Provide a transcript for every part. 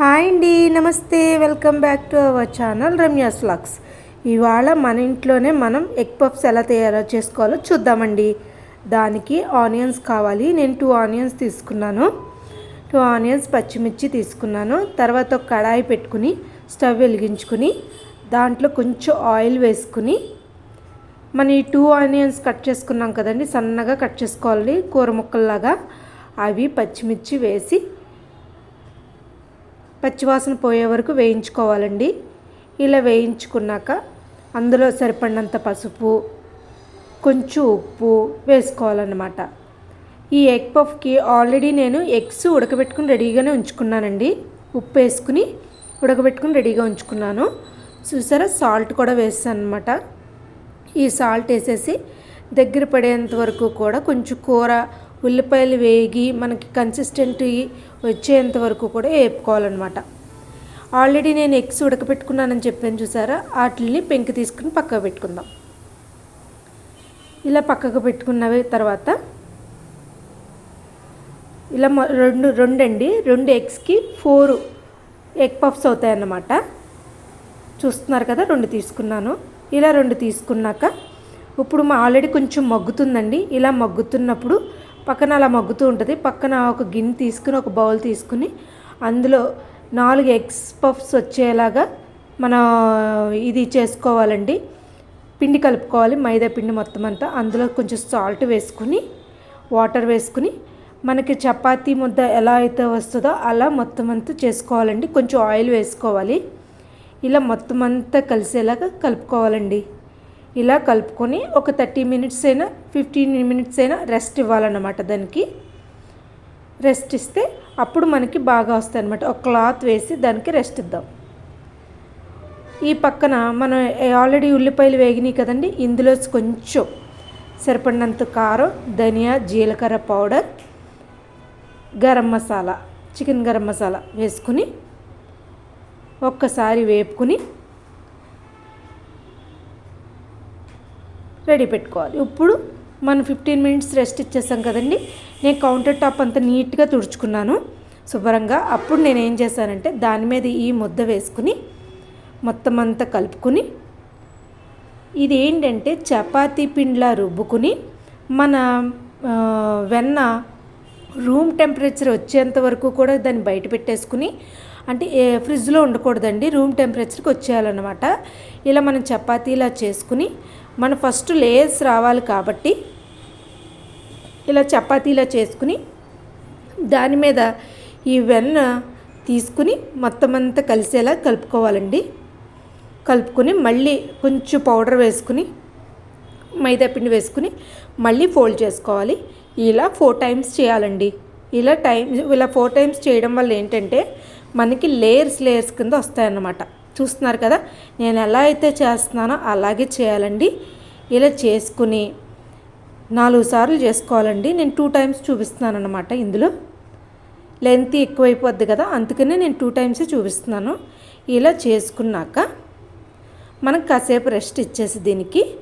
Hi అండి నమస్తే. Welcome back to our channel Ramya's lakhs. ఇవాళ మన ఇంట్లోనే మనం ఎగ్ పఫ్స్ ఎలా తయారు చేసుకోవాలో చూద్దామండి. దానికి ఆనియన్స్ కావాలి. నేను టూ ఆనియన్స్ తీసుకున్నాను. టూ ఆనియన్స్ పచ్చిమిర్చి తీసుకున్నాను. తర్వాత ఒక కడాయి పెట్టుకుని స్టవ్ వెలిగించుకుని దాంట్లో కొంచెం ఆయిల్ వేసుకుని మన ఈ టూ ఆనియన్స్ కట్ చేసుకున్నాం కదండి సన్నగా కట్ చేసుకోవాలి కూర ముక్కల్లాగా. అవి పచ్చిమిర్చి వేసి పచ్చివాసన పోయే వరకు వేయించుకోవాలండి. ఇలా వేయించుకున్నాక అందులో సరిపడినంత పసుపు కొంచెం ఉప్పు వేసుకోవాలన్నమాట. ఈ ఎగ్ పఫ్కి ఆల్రెడీ నేను ఎగ్స్ ఉడకబెట్టుకుని రెడీగానే ఉంచుకున్నానండి. ఉప్పు వేసుకుని ఉడకబెట్టుకుని రెడీగా ఉంచుకున్నాను. చూసారా? సాల్ట్ కూడా వేస్తాను అనమాట ఈ సాల్ట్ వేసేసి దగ్గర పడేంత వరకు కూడా కొంచెం కూర ఉల్లిపాయలు వేగి మనకి కన్సిస్టెంట్ వచ్చేంత వరకు కూడా వేపుకోవాలన్నమాట. ఆల్రెడీ నేను ఎగ్స్ ఉడకపెట్టుకున్నానని చెప్పాను చూసారా? వాటిని పెంకి తీసుకుని పక్కకు పెట్టుకుందాం. ఇలా పక్కకు పెట్టుకున్న తర్వాత ఇలా రెండు రెండు అండి రెండు ఎగ్స్కి ఫోర్ ఎగ్ పఫ్స్ అవుతాయి అన్నమాట చూస్తున్నారు కదా? రెండు తీసుకున్నాను. ఇలా రెండు తీసుకున్నాక ఇప్పుడు మా ఆల్రెడీ కొంచెం మగ్గుతుందండి. ఇలా మగ్గుతున్నప్పుడు పక్కన అలా మగ్గుతూ ఉంటుంది. పక్కన ఒక గిన్నె తీసుకుని ఒక బౌల్ తీసుకుని అందులో నాలుగు ఎగ్స్ పఫ్స్ వచ్చేలాగా మన ఇది చేసుకోవాలండి. పిండి కలుపుకోవాలి మైదా పిండి మొత్తం అంతా. అందులో కొంచెం సాల్ట్ వేసుకుని వాటర్ వేసుకుని మనకి చపాతీ ముద్ద ఎలా అయితే వస్తుందో అలా మొత్తం అంతా చేసుకోవాలండి. కొంచెం ఆయిల్ వేసుకోవాలి. ఇలా మొత్తం అంతా కలిసేలాగా కలుపుకోవాలండి. ఇలా కలుపుకొని ఒక థర్టీ మినిట్స్ అయినా ఫిఫ్టీన్ మినిట్స్ అయినా రెస్ట్ ఇవ్వాలన్నమాట దానికి. రెస్ట్ ఇస్తే అప్పుడు మనకి బాగా వస్తాయి అనమాట ఒక క్లాత్ వేసి దానికి రెస్ట్ ఇద్దాం. ఈ పక్కన మనం ఆల్రెడీ ఉల్లిపాయలు వేగినాయి కదండి ఇందులో కొంచెం సరిపడినంత కారం ధనియా జీలకర్ర పౌడర్ గరం మసాలా చికెన్ గరం మసాలా వేసుకుని ఒక్కసారి వేపుకుని రెడీ పెట్టుకోవాలి. ఇప్పుడు మనం ఫిఫ్టీన్ మినిట్స్ రెస్ట్ ఇచ్చేసాం కదండి. నేను కౌంటర్ టాప్ అంతా నీట్గా తుడుచుకున్నాను. శుభ్రంగా. అప్పుడు నేను ఏం చేశానంటే దాని మీద ఈ ముద్ద వేసుకుని మొత్తం అంతా కలుపుకుని ఇది ఏంటంటే చపాతీ పిండిలా రుబ్బుకుని మన వెన్న రూమ్ టెంపరేచర్ వచ్చేంత వరకు కూడా దాన్ని బయట పెట్టేసుకుని అంటే ఏ- ఫ్రిడ్జ్లో ఉండకూడదండి. రూమ్ టెంపరేచర్కి వచ్చేయాలన్నమాట. ఇలా మనం చపాతీలా చేసుకుని మన ఫస్ట్ లేయర్స్ రావాలి కాబట్టి ఇలా చపాతీలా చేసుకుని దాని మీద ఈ వెన్న తీసుకుని మొత్తం అంతా కలిసేలా కలుపుకోవాలండి. కలుపుకొని మళ్ళీ కొంచెం పౌడర్ వేసుకుని మైదా పిండి వేసుకుని మళ్ళీ ఫోల్డ్ చేసుకోవాలి. ఇలా ఫోర్ టైమ్స్ చేయాలండి. ఇలా టైం ఇలా ఫోర్ టైమ్స్ చేయడం వల్ల ఏంటంటే మనకి లేయర్స్ లేయర్స్ కింద వస్తాయన్నమాట. చూస్తున్నారు కదా? నేను ఎలా అయితే చేస్తున్నానో అలాగే చేయాలండి. ఇలా చేసుకుని నాలుగు సార్లు చేసుకోవాలండి. నేను టూ టైమ్స్ చూపిస్తున్నాను అనమాట ఇందులో. లెంత్ ఎక్కువైపోద్ది కదా? అందుకనే నేను టూ టైమ్సే చూపిస్తున్నాను. ఇలా చేసుకున్నాక మనం కాసేపు రెస్ట్ ఇచ్చేసి దీనికి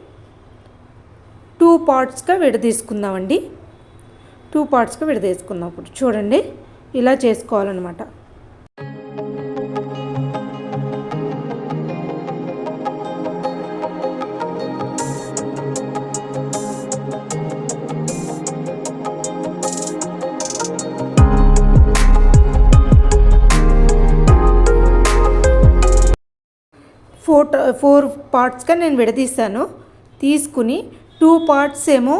టూ పార్ట్స్గా విడదీసుకుందామండి. టూ పార్ట్స్గా విడదీసుకుందాం ఇప్పుడు. చూడండి. ఇలా చేసుకోవాలన్నమాట. ఫోర్ ఫోర్ పార్ట్స్గా నేను విడదీశాను. తీసుకుని టూ పార్ట్స్ ఏమో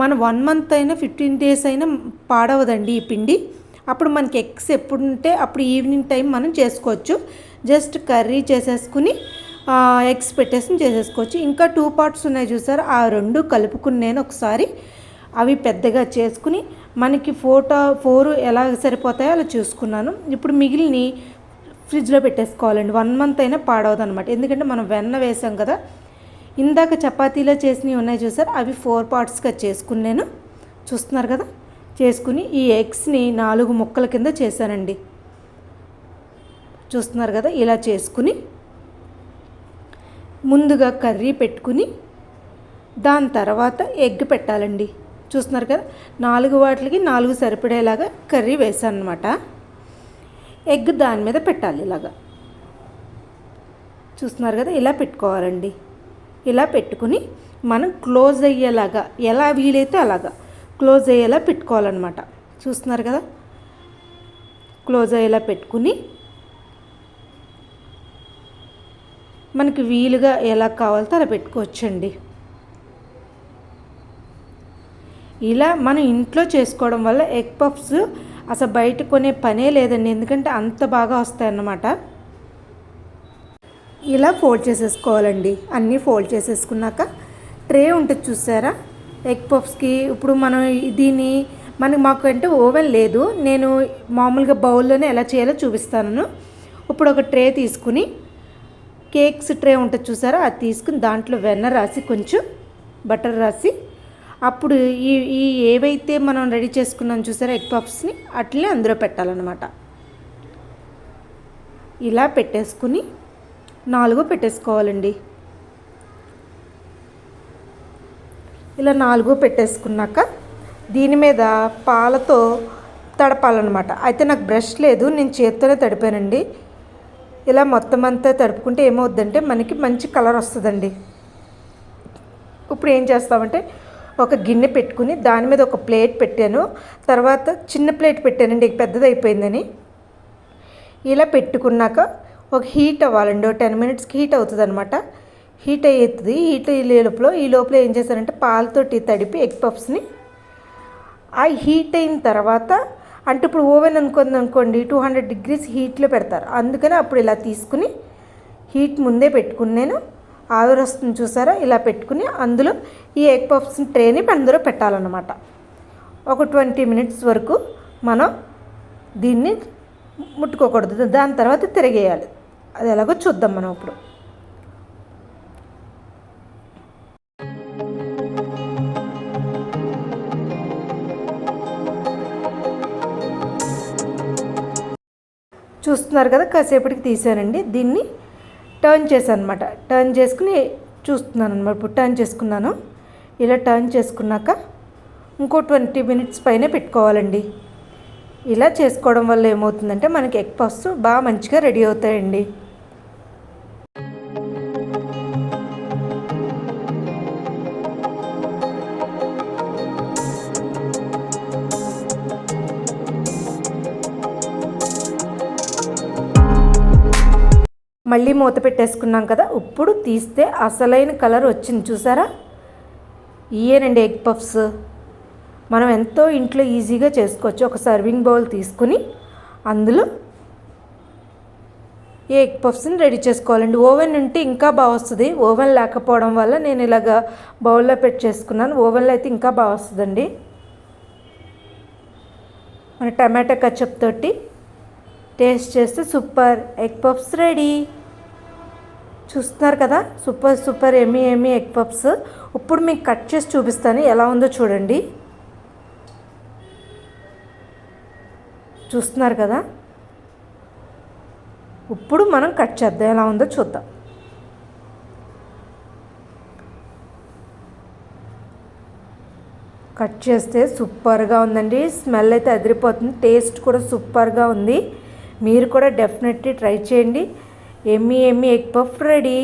మన వన్ మంత్ అయినా ఫిఫ్టీన్ డేస్ అయినా పాడవదండి ఈ పిండి. అప్పుడు మనకి ఎగ్స్ ఎప్పుడు ఉంటే అప్పుడు ఈవినింగ్ టైం మనం చేసుకోవచ్చు. జస్ట్ కర్రీ చేసేసుకుని ఎగ్స్ పెట్టేసి చేసేసుకోవచ్చు. ఇంకా టూ పార్ట్స్ ఉన్నాయి చూసారు? ఆ రెండు కలుపుకుని నేను ఒకసారి అవి పెద్దగా చేసుకుని మనకి ఫోటో ఫోర్ ఎలా సరిపోతాయో అలా చూసుకున్నాను. ఇప్పుడు మిగిలిన ఫ్రిడ్జ్లో పెట్టేసుకోవాలండి. వన్ మంత్ అయినా పాడవదు అనమాట ఎందుకంటే మనం వెన్న వేసాం కదా. ఇందాక చపాతీలో చేసినవి ఉన్నాయి చూసారు? అవి ఫోర్ పార్ట్స్గా చేసుకుని నేను చూస్తున్నారు కదా? చేసుకుని ఈ ఎగ్స్ని నాలుగు ముక్కల కింద చేశానండి. చూస్తున్నారు కదా? ఇలా చేసుకుని ముందుగా కర్రీ పెట్టుకుని దాని తర్వాత ఎగ్ పెట్టాలండి. చూస్తున్నారు కదా? నాలుగు వాటికి నాలుగు సరిపడేలాగా కర్రీ వేసాను అనమాట ఎగ్ దాని మీద పెట్టాలి ఇలాగా. చూస్తున్నారు కదా ఇలా పెట్టుకోవాలండి. ఇలా పెట్టుకుని మనం క్లోజ్ అయ్యేలాగా ఎలా వీలైతే అలాగా క్లోజ్ అయ్యేలా పెట్టుకోవాలన్నమాట. చూస్తున్నారు కదా? క్లోజ్ అయ్యేలా పెట్టుకుని మనకి వీలుగా ఎలా కావాలితే అలా పెట్టుకోవచ్చండి. ఇలా మనం ఇంట్లో చేసుకోవడం వల్ల ఎగ్ పఫ్స్ అసలు బయట కొనే పనే లేదండి. ఎందుకంటే అంత బాగా వస్తాయన్నమాట. ఇలా ఫోల్డ్ చేసేసుకోవాలండి. అన్నీ ఫోల్డ్ చేసేసుకున్నాక ట్రే ఉంటుంది చూసారా? ఎగ్ పఫ్స్కి ఇప్పుడు మనం దీన్ని మనకి మాకు అంటే ఓవెన్ లేదు. నేను మామూలుగా బౌల్లోనే ఎలా చేయాలో చూపిస్తాను. ఇప్పుడు ఒక ట్రే తీసుకుని కేక్స్ ట్రే ఉంటుంది చూసారా? అది తీసుకుని దాంట్లో వెన్న రాసి కొంచెం బటర్ రాసి అప్పుడు ఈ ఈ ఏవైతే మనం రెడీ చేసుకున్నాం చూసారా ఎగ్ పఫ్స్ని అట్లే అందులో పెట్టాలన్నమాట. ఇలా పెట్టేసుకుని నాలుగు పెట్టేసుకోవాలండి. ఇలా నాలుగు పెట్టేసుకున్నాక దీని మీద పాలతో తడపాలన్నమాట. అయితే నాకు బ్రష్ లేదు నేను చేత్తోనే తడిపానండి. ఇలా మొత్తం అంతా తడుపుకుంటే ఏమవుద్దంటే మనకి మంచి కలర్ వస్తుందండి. ఇప్పుడు ఏం చేస్తామంటే ఒక గిన్నె పెట్టుకుని దాని మీద ఒక ప్లేట్ పెట్టాను. తర్వాత చిన్న ప్లేట్ పెట్టానండి పెద్దది అయిపోయిందని ఇలా పెట్టుకున్నాక ఒక హీట్ అవ్వాలండి ఒక టెన్ మినిట్స్కి హీట్ అవుతుంది అనమాట హీట్ అయ్యేది హీట్ అయ్యే లోపల ఈ లోపల ఏం చేశారంటే పాలతోటి తడిపి ఎగ్ పఫ్స్ని ఆ హీట్ అయిన తర్వాత అంటే ఇప్పుడు ఓవెన్ అనుకుంది అనుకోండి టూ హండ్రెడ్ డిగ్రీస్ హీట్లో పెడతారు. అందుకని అప్పుడు ఇలా తీసుకుని హీట్ ముందే పెట్టుకుని నేను ఆవిరి వస్తుంది చూసారా? ఇలా పెట్టుకుని అందులో ఈ ఎగ్ పఫ్స్ ట్రేని అందులో పెట్టాలన్నమాట. ఒక ట్వంటీ మినిట్స్ వరకు మనం దీన్ని ముట్టుకోకూడదు. దాని తర్వాత తిరిగేయాలి. అది ఎలాగో చూద్దాం మనం ఇప్పుడు. చూస్తున్నారు కదా కాసేపటికి తీసానండి దీన్ని టర్న్ చేశాను అనమాట టర్న్ చేసుకుని చూస్తున్నాను అనమాట ఇప్పుడు టర్న్ చేసుకున్నాను. ఇలా టర్న్ చేసుకున్నాక ఇంకో ట్వంటీ మినిట్స్ పైన పెట్టుకోవాలండి. ఇలా చేసుకోవడం వల్ల ఏమవుతుందంటే మనకి ఎగ్ పఫ్స్ బాగా మంచిగా రెడీ అవుతాయండి. మళ్ళీ మూత పెట్టేసుకున్నాం కదా ఇప్పుడు తీస్తే అసలైన కలర్ వచ్చింది చూసారా? ఇయేనండి ఎగ్ పఫ్స్. మనం ఎంతో ఇంట్లో ఈజీగా చేసుకోవచ్చు. ఒక సర్వింగ్ బౌల్ తీసుకుని అందులో ఈ ఎగ్ పఫ్స్ని రెడీ చేసుకోవాలండి. ఓవెన్ ఉంటే ఇంకా బాగా వస్తుంది. ఓవెన్ లేకపోవడం వల్ల నేను ఇలాగ బౌల్లో పెట్టి చేసుకున్నాను. ఓవెన్లో అయితే ఇంకా బాగా వస్తుందండి. మన టమాటా కచప్ తోటి టేస్ట్ చేస్తే సూపర్. Egg puffs ready. చూస్తున్నారు కదా? Super super yummy yummy egg puffs. ఇప్పుడు మీకు కట్ చేసి చూపిస్తాను. ఎలా ఉందో చూడండి. చూస్తున్నారు కదా? ఇప్పుడు మనం కట్ చేద్దాం. ఎలా ఉందో చూద్దాం. కట్ చేస్తే సూపర్గా ఉందండి. స్మెల్ అయితే అదిరిపోతుంది. టేస్ట్ కూడా సూపర్గా ఉంది. మీరు కూడా డెఫినెట్లీ ట్రై చేయండి. Yummy yummy egg puff ready.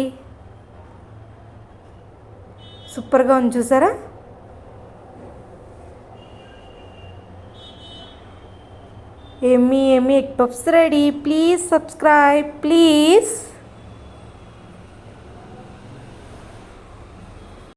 సూపర్గా ఉంది చూసారా? Yummy yummy egg puffs ready. Please subscribe please.